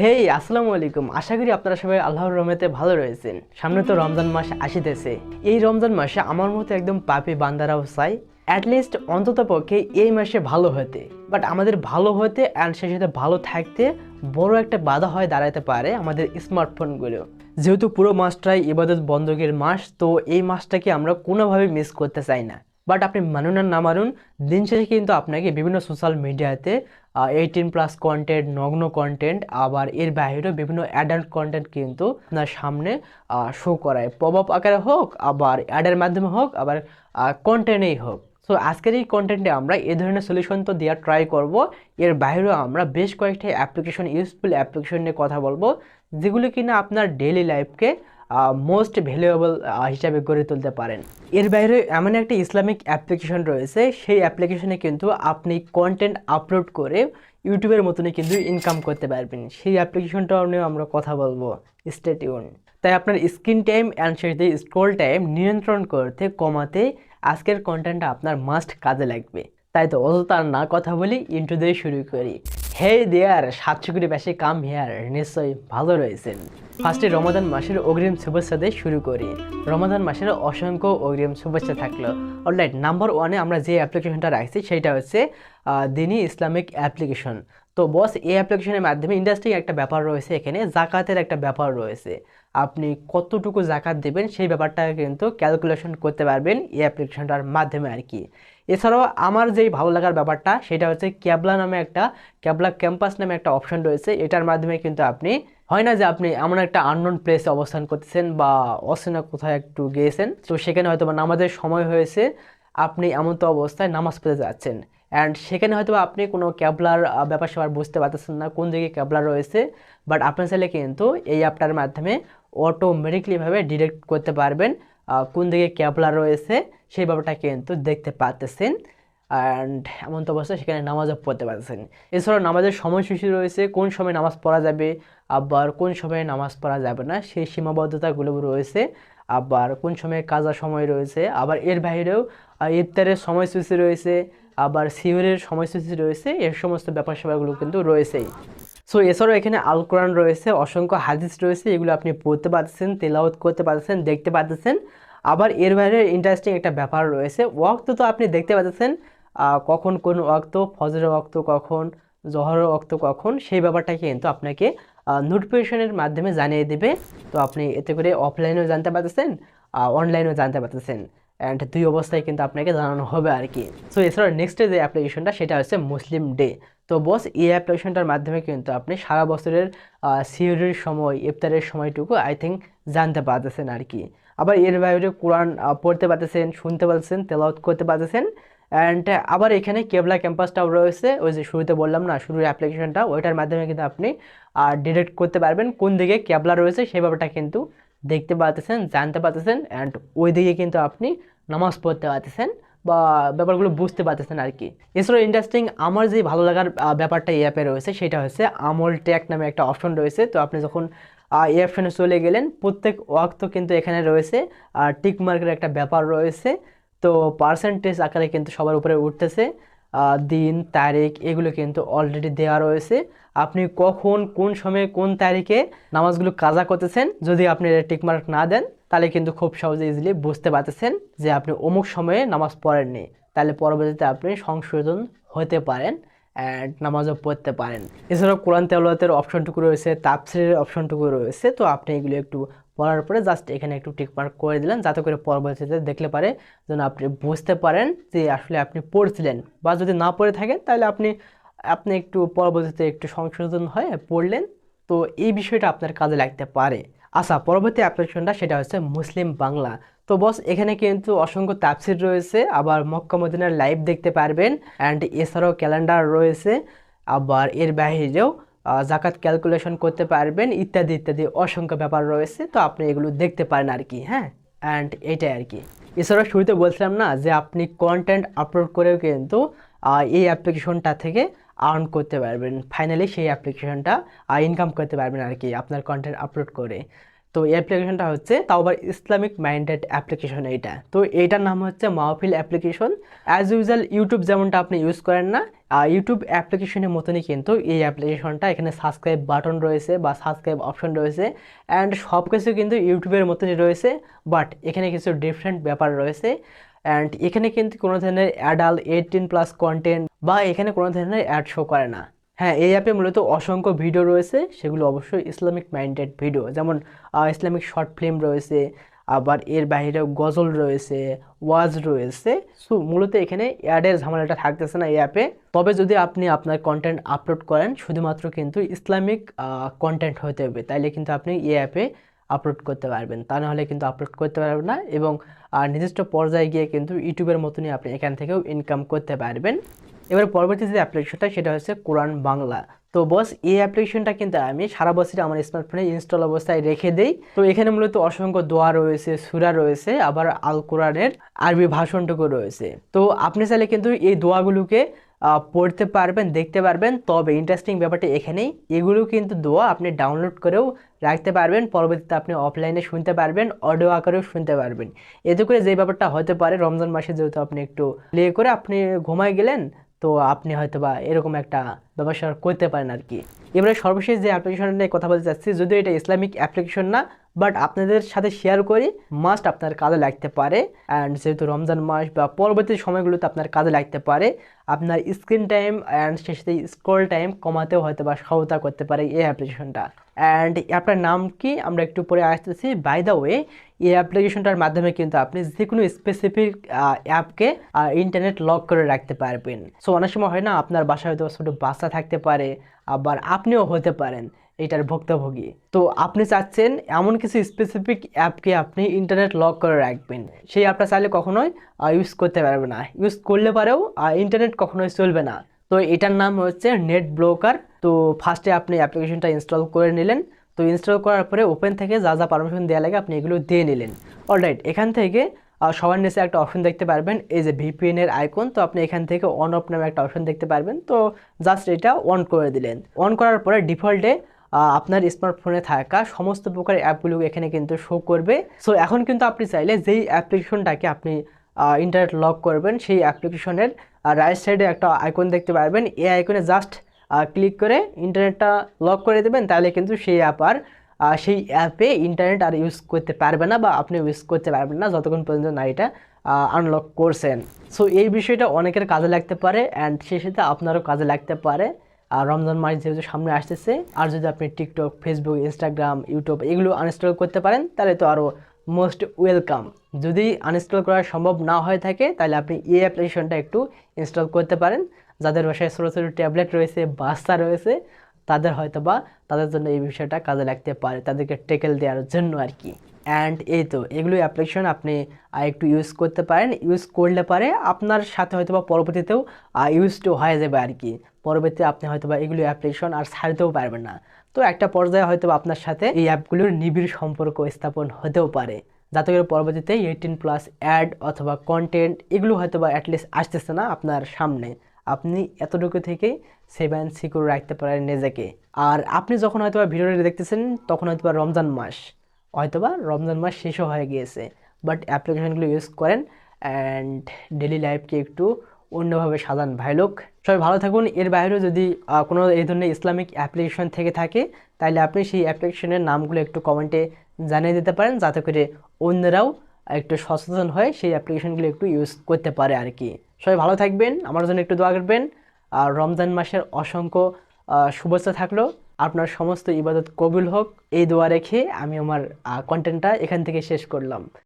হেই, আসসালামু আলাইকুম। আশা করি আপনারা সবাই আল্লাহর রহমতে ভালো রয়েছেন। সামনে তো রমজান মাস আসিতেছে। এই রমজান মাসে আমার মতো একদম পাপি বান্দারাও চাই অ্যাটলিস্ট অন্তত পক্ষে এই মাসে ভালো হতে। বাট আমাদের ভালো হতে অ্যান্ড সেই সাথে ভালো থাকতে বড় একটা বাধা হয়ে দাঁড়াতে পারে আমাদের স্মার্টফোনগুলো যেহেতু পুরো মাসটাই ইবাদত বন্ধকের মাস, তো এই মাসটাকে আমরা কোনোভাবে মিস করতে চাই না। বাট আপনি মানুন আর না মানুন, দিন শেষে কিন্তু আপনাকে বিভিন্ন সোশ্যাল মিডিয়াতে এইটিন প্লাস কন্টেন্ট নগ্ন কন্টেন্ট আবার এর বাইরেও বিভিন্ন অ্যাডাল্ট কন্টেন্ট কিন্তু আপনার সামনে শো করায়। পপ আপ আকারে হোক, আবার অ্যাডের মাধ্যমে হোক, আবার কন্টেন্টেই হোক। সো আজকের এই কন্টেন্টে আমরা এ ধরনের সলিউশন তো দেওয়ার ট্রাই করব। এর বাইরেও আমরা বেশ কয়েকটি অ্যাপ্লিকেশন ইউজফুল অ্যাপ্লিকেশন নিয়ে কথা বলব, যেগুলো কিনা আপনার ডেইলি লাইফকে মোস্ট ভ্যালুয়েবল হিসাবে গড়ে তুলতে পারেন। এর বাইরে এমন একটা ইসলামিক অ্যাপ্লিকেশন রয়েছে, সেই অ্যাপ্লিকেশনে কিন্তু আপনি কন্টেন্ট আপলোড করে ইউটিউবের মতনই কিন্তু ইনকাম করতে পারবেন। সেই অ্যাপ্লিকেশনটাও নিয়েও আমরা কথা বলব। স্টেটিউন তাই আপনার স্ক্রিন টাইম অ্যান্ড সেই স্ক্রোল টাইম নিয়ন্ত্রণ করতে, কমাতে আজকের কন্টেন্টটা আপনার মাস্ট কাজে লাগবে। তাই তো অযথা না কথা বলি ইন্টু দিয়ে শুরু করি। হে দেয়ার সাতশো কোটি বেশি কাম হেয়ার নিশ্চয়ই ভালো রয়েছেন। ফার্স্টে রমাদান মাসের অগ্রিম শুভেচ্ছা দিয়ে শুরু করি। রমাদান মাসের অসংখ্য অগ্রিম শুভেচ্ছা থাকল। অলরাইট নাম্বার ওয়ানে আমরা যে অ্যাপ্লিকেশনটা রাখছি সেটা হচ্ছে দিনী ইসলামিক অ্যাপ্লিকেশন তো বস এই অ্যাপ্লিকেশনের মাধ্যমে ইন্ডাস্ট্রি একটা ব্যাপার রয়েছে এখানে, জাকাতের একটা ব্যাপার রয়েছে। আপনি কতটুকু জাকাত দেবেন সেই ব্যাপারটা কিন্তু ক্যালকুলেশন করতে পারবেন এই অ্যাপ্লিকেশনটার মাধ্যমে আর কি। এছাড়াও আমার যেই ভালো লাগার ব্যাপারটা, সেটা হচ্ছে ক্যাবলা নামে একটা, ক্যাবলা ক্যাম্পাস নামে একটা অপশন রয়েছে। এটার মাধ্যমে কিন্তু আপনি, হয় না যে আপনি এমন একটা আননোন প্লেসে অবস্থান করতেছেন বা অচেনা কোথায় একটু গিয়েছেন, তো সেখানে হয়তো বা নামাজের সময় হয়েছে, আপনি এমন তো অবস্থায় নামাজ পড়তে যাচ্ছেন। অ্যান্ড সেখানে হয়তো আপনি কোনো ক্যাবলার ব্যাপার স্যাপার বুঝতে পারতেছেন না কোন দিকে ক্যাবলার রয়েছে। বাট আপনার চাইলে কিন্তু এই অ্যাপটার মাধ্যমে অটোমেটিকলিভাবে ডিরেক্ট করতে পারবেন কোন দিকে ক্যাবলার রয়েছে, সেই ব্যাপারটা কিন্তু দেখতে পাচ্তেছেন অ্যান্ড এমন তো অবস্থায় সেখানে নামাজও পড়তে পারতেছেন। এছাড়াও নামাজের সময়সূচি রয়েছে, কোন সময় নামাজ পড়া যাবে, আবার কোন সময়ে নামাজ পড়া যাবে না, সেই সীমাবদ্ধতাগুলো রয়েছে। আবার কোন সময়ে কাজা সময় রয়েছে, আবার এর বাইরেও ইফতারের সময়সূচি রয়েছে আবার সিওরের সময়সূচি রয়েছে এর সমস্ত ব্যাপার সেবাগুলো কিন্তু রয়েছেই। সো এছাড়াও এখানে আল কোরআন রয়েছে, অসংখ্য হাদিস রয়েছে, এগুলো আপনি পড়তে পারতেছেন, তেলাওয়াত করতে পারতেছেন, দেখতে পারতেছেন। আবার এর বাইরে ইন্টারেস্টিং একটা ব্যাপার রয়েছে, ওয়াক্ত তো আপনি দেখতে পাচ্ছেন কখন কোন ওয়াক্ত, ফজরের ওয়াক্ত কখন, জহরের ওয়াক্ত কখন, সেই ব্যাপারটা কিন্তু আপনাকে নোটিফিকেশনের মাধ্যমে জানিয়ে দেবে। তো আপনি এতে করে অফলাইনেও জানতে পারতেছেন অনলাইনেও জানতে পারতেছেন। অ্যান্ড দুই অবস্থায় কিন্তু আপনাকে জানানো হবে আর কি সো এছাড়া নেক্সট যে অ্যাপ্লিকেশনটা সেটা হচ্ছে মুসলিম ডে তো বস এই অ্যাপ্লিকেশনটার মাধ্যমে কিন্তু আপনি সারা বছরের সিওরির সময়, ইফতারের সময়টুকু আই থিঙ্ক জানতে পারতেছেন আর কি আবার এর বাইরে কোরআন পড়তে পারতেছেন, শুনতে পারতেছেন, তেলাওয়াত করতে পারতেছেন। অ্যান্ড আবার এখানে কেবলা ক্যাম্পাসটাও রয়েছে, ওই যে শুরুতে বললাম না, শুরুর অ্যাপ্লিকেশনটা ওইটার মাধ্যমে কিন্তু আপনি ডিরেক্ট করতে পারবেন, কোন দিকে ক্যাবলা রয়েছে ব্যাপারটা কিন্তু দেখতে পারতেছেন, জানতে পারতেছেন অ্যান্ড ওই দিকে কিন্তু আপনি নামাজ পড়তে পারতেছেন বা ব্যাপারগুলো বুঝতে পারতেছেন আর কি। এছাড়াও ইন্টারেস্টিং আমার যে ভালো লাগার ব্যাপারটা এই অ্যাপে রয়েছে, সেটা হচ্ছে আমল ট্যাগ নামে একটা অপশন রয়েছে। তো আপনি যখন এই অপশনে চলে গেলেন, প্রত্যেক ওয়াক্ত কিন্তু এখানে রয়েছে আর টিক মার্কের একটা ব্যাপার রয়েছে। তো পার্সেন্টেজ আকারে কিন্তু সবার উপরে উঠতেছে। দিন, তারিখ, এগুলো কিন্তু অলরেডি দেওয়া রয়েছে। আপনি কখন, কোন সময়ে, কোন তারিখে নামাজগুলো কাজা করতেছেন, যদি আপনি টিকমার্ক না দেন, তাহলে কিন্তু খুব সহজে ইজিলি বুঝতে পারতেছেন যে আপনি অমুক সময়ে নামাজ পড়েননি। তাহলে পরবর্তীতে আপনি সংশোধন হতে পারেন অ্যান্ড নামাজও পড়তে পারেন। এছাড়াও কোরআন তেলাওয়াতের অপশনটুকু রয়েছে তাপসিরের অপশনটুকু রয়েছে, তো আপনি এগুলো একটু পড়ার পরে জাস্ট এখানে একটু টিকমার্ক করে দিলেন, যাতে করে পরবর্তীতে দেখলে পারে যেন আপনি বুঝতে পারেন যে আসলে আপনি পড়ছিলেন। বা যদি না পড়ে থাকেন, তাহলে আপনি আপনি একটু পরবর্তীতে একটু সংশোধন হয়ে পড়লেন। তো এই বিষয়টা আপনার কাজে লাগতে পারে। আচ্ছা পরবর্তী অ্যাপ্লিকেশনটা সেটা হচ্ছে মুসলিম বাংলা। তো বস এখানে কিন্তু অসংখ্য তাফসির রয়েছে, আবার মক্কা মদিনার লাইভ দেখতে পারবেন। অ্যান্ড এছাড়াও ক্যালেন্ডার রয়েছে, আবার এর বাইরেও জাকাত ক্যালকুলেশন করতে পারবেন, ইত্যাদি ইত্যাদি অসংখ্য ব্যাপার রয়েছে, তো আপনি এগুলো দেখতে পারেন আর কি হ্যাঁ? অ্যান্ড এটাই আর কি। এছাড়াও শুরুতে বলছিলাম না যে আপনি কন্টেন্ট আপলোড করেও কিন্তু এই অ্যাপ্লিকেশনটা থেকে আর্ন করতে পারবেন। ফাইনালি সেই অ্যাপ্লিকেশনটা ইনকাম করতে পারবেন আর কি, আপনার কন্টেন্ট আপলোড করে। তো এই অ্যাপ্লিকেশনটা হচ্ছে তাও আবার ইসলামিক মাইন্ডেড অ্যাপ্লিকেশন এইটা। তো এইটার নাম হচ্ছে মাহফিল অ্যাপ্লিকেশন অ্যাজ ইউজুয়াল ইউটিউব যেমনটা আপনি ইউজ করেন না ইউটিউব অ্যাপ্লিকেশনের মতনই কিন্তু এই অ্যাপ্লিকেশনটা এখানে সাবস্ক্রাইব বাটন রয়েছে বা সাবস্ক্রাইব অপশন রয়েছে। অ্যান্ড সব কিছু কিন্তু ইউটিউবের মতনই রয়েছে বাট এখানে কিছু ডিফারেন্ট ব্যাপার রয়েছে। অ্যান্ড এখানে কিন্তু কোনো ধরনের অ্যাডাল্ট এইটিন প্লাস কন্টেন্ট বা এখানে কোনো ধরনের অ্যাড শো করে না। হ্যাঁ এই অ্যাপে মূলত অসংখ্য ভিডিও রয়েছে, সেগুলো অবশ্যই ইসলামিক মাইন্ডেড ভিডিও। যেমন ইসলামিক শর্ট ফিল্ম রয়েছে, আবার এর বাইরেও গজল রয়েছে, ওয়াজ রয়েছে। সো, মূলত এখানে অ্যাডের ঝামেলাটা থাকতেছে না এই অ্যাপে। তবে যদি আপনি আপনার কন্টেন্ট আপলোড করেন, শুধুমাত্র কিন্তু ইসলামিক কন্টেন্ট হতে হবে, তাইলে কিন্তু আপনি এই অ্যাপে আপলোড করতে পারবেন। তা নাহলে কিন্তু আপলোড করতে পারবেন না এবং নির্দিষ্ট পর্যায়ে গিয়ে কিন্তু ইউটিউবের মতনই আপনি এখান থেকেও ইনকাম করতে পারবেন। এবার পরবর্তী যে অ্যাপ্লিকেশনটা সেটা হচ্ছে কোরআন বাংলা। তো বস এই অ্যাপ্লিকেশনটা কিন্তু আমি সারা বছর আমার স্মার্টফোনে ইনস্টল অবস্থায় রেখে দেই। তো এখানে মূলত অসংখ্য দোয়া রয়েছে, সুরা রয়েছে, আবার আল কোরআনের আরবি ভাষণটুকু রয়েছে। তো আপনি চাইলে কিন্তু এই দোয়াগুলোকে পড়তে পারবেন, দেখতে পারবেন। তবে ইন্টারেস্টিং ব্যাপারটা এখানেই, এগুলো কিন্তু দোয়া আপনি ডাউনলোড করেও রাখতে পারবেন। পরবর্তীতে আপনি অফলাইনে শুনতে পারবেন অডিও আকারেও শুনতে পারবেন। এতে করে যে ব্যাপারটা হতে পারে, রমজান মাসে যেহেতু আপনি একটু প্লে করে আপনি ঘুমায় গেলেন তো আপনি হয়তো বা এরকম একটা ব্যবসা করতে পারেন আর কি এবারে সর্বশেষ যে অ্যাপ্লিকেশন নিয়ে কথা বলতে চাচ্ছি, যদিও এটা ইসলামিক অ্যাপ্লিকেশন না বাট আপনাদের সাথে শেয়ার করি মাস্ট আপনার কাজে লাগতে পারে অ্যান্ড যেহেতু রমজান মাস বা পরবর্তী সময়গুলোতে আপনার কাজে লাগতে পারে, আপনার স্ক্রিন টাইম অ্যান্ড সেই সাথে স্ক্রল টাইম কমাতেও হয়তো বা সহায়তা করতে পারে এই অ্যাপ্লিকেশনটা অ্যান্ড আপনার নাম কি? আমরা একটু পরে আসতেছি। বাই দ্য ওয়ে এই অ্যাপ্লিকেশনটার মাধ্যমে কিন্তু আপনি যে কোনো স্পেসিফিক অ্যাপকে ইন্টারনেট লক করে রাখতে পারবেন। সো অনেক সময় হয় না, আপনার বাসায় হয়তো ছোটো বাচ্চা থাকতে পারে, আবার আপনিও হতে পারেন। এটার ভুক্তভোগী। তো আপনি চাচ্ছেন এমন কিছু স্পেসিফিক অ্যাপকে আপনি ইন্টারনেট লক করে রাখবেন। সেই অ্যাপটা চাইলে কখনোই ইউজ করতে পারবে না। ইউজ করলে পারেও ইন্টারনেট কখনোই চলবে না। তো এটার নাম হচ্ছে নেট ব্রোকার তো ফার্স্টে আপনি অ্যাপ্লিকেশনটা ইনস্টল করে নিলেন। তো ইনস্টল করার পরে ওপেন থেকে যা যা পারমিশন দেওয়া লাগে আপনি এগুলো দিয়ে নিলেন। অলরাইট এখান থেকে সবার নিচে একটা অপশন দেখতে পারবেন। এই যে ভিপিএন এর আইকন তো আপনি এখান থেকে অন অফ নামে একটা অপশন দেখতে পারবেন। তো জাস্ট এটা অন করে দিলেন। অন করার পরে ডিফল্টে আপনার স্মার্টফোনে থাকা সমস্ত প্রকার অ্যাপগুলো এখানে কিন্তু শো করবে। সো এখন কিন্তু আপনি চাইলে যেই অ্যাপ্লিকেশনটাকে আপনি ইন্টারনেট লক করবেন, সেই অ্যাপ্লিকেশনের রাইট সাইডে একটা আইকন দেখতে পারবেন। এই আইকনে জাস্ট ক্লিক করে ইন্টারনেটটা লক করে দেবেন, তাহলে কিন্তু সেই অ্যাপ আর সেই অ্যাপে ইন্টারনেট আর ইউজ করতে পারবে না বা আপনি ইউজ করতে পারবেন না যতক্ষণ পর্যন্ত না এটা আনলক করছেন। সো এই বিষয়টা অনেকের কাজে লাগতে পারে অ্যান্ড সেই সাথে আপনারও কাজে লাগতে পারে। আর রমজান মাস যেহেতু সামনে আসতেছে, আর যদি আপনি টিকটক ফেসবুক ইনস্টাগ্রাম ইউটিউব এগুলো আনইনস্টল করতে পারেন, তাহলে তো আরও মোস্ট ওয়েলকাম যদি আনইনস্টল করা সম্ভব না হয়ে থাকে, তাহলে আপনি এই অ্যাপ্লিকেশনটা একটু ইনস্টল করতে পারেন। যাদের বাসায় ছোটো ছোটো ট্যাবলেট রয়েছে বাচ্চা রয়েছে, তাদের হয়তো বা তাদের জন্য এই বিষয়টা কাজে লাগতে পারে, তাদেরকে টেকেল দেওয়ার জন্য আর কি। অ্যান্ড এই তো এগুলো অ্যাপ্লিকেশন আপনি একটু ইউজ করতে পারেন। ইউজ করলে পারে আপনার সাথে হয়তো বা পরবর্তীতেও ইউজ টু হয়ে যাবে আর কি। পরবর্তীতে আপনি হয়তো বা এগুলো অ্যাপ্লিকেশন আর ছাড়তেও পারবেন না। তো একটা পর্যায়ে হয়তো আপনার সাথে এই অ্যাপগুলোর নিবিড় সম্পর্ক স্থাপন হতেও পারে। যাতে করে পরবর্তীতে এইটিন প্লাস অ্যাড অথবা কন্টেন্ট এগুলো হয়তো বা অ্যাটলিস্ট আসতেছে না আপনার সামনে। আপনি এতটুকু থেকেই সেভ অ্যান্ড সিকিউর রাখতে পারেন নিজেকে। আর আপনি যখন হয়তো ভিডিওটি দেখতেছেন, তখন হয়তো রমজান মাস। হয়তোবা রমজান মাস শেষও হয়ে গিয়েছে বাট অ্যাপ্লিকেশনগুলো ইউজ করেন অ্যান্ড ডেলি লাইফকে একটু অন্যভাবে সাজান। ভাই লোক, সবাই ভালো থাকুন। এর বাইরেও যদি কোনো এই ধরনের ইসলামিক অ্যাপ্লিকেশন থেকে থাকে তাহলে আপনি সেই অ্যাপ্লিকেশনের নামগুলো একটু কমেন্টে জানিয়ে দিতে পারেন, যাতে করে অন্যরাও একটু সচেতন হয়ে সেই অ্যাপ্লিকেশনগুলো একটু ইউজ করতে পারে আর কি সবাই ভালো থাকবেন, আমার জন্য একটু দোয়া করবেন। আর রমজান মাসের অসংখ্য শুভেচ্ছা থাকল। আপনার সমস্ত ইবাদত কবুল হোক। এই দোয়া রেখে আমি আমার কন্টেন্টটা এখান থেকে শেষ করলাম।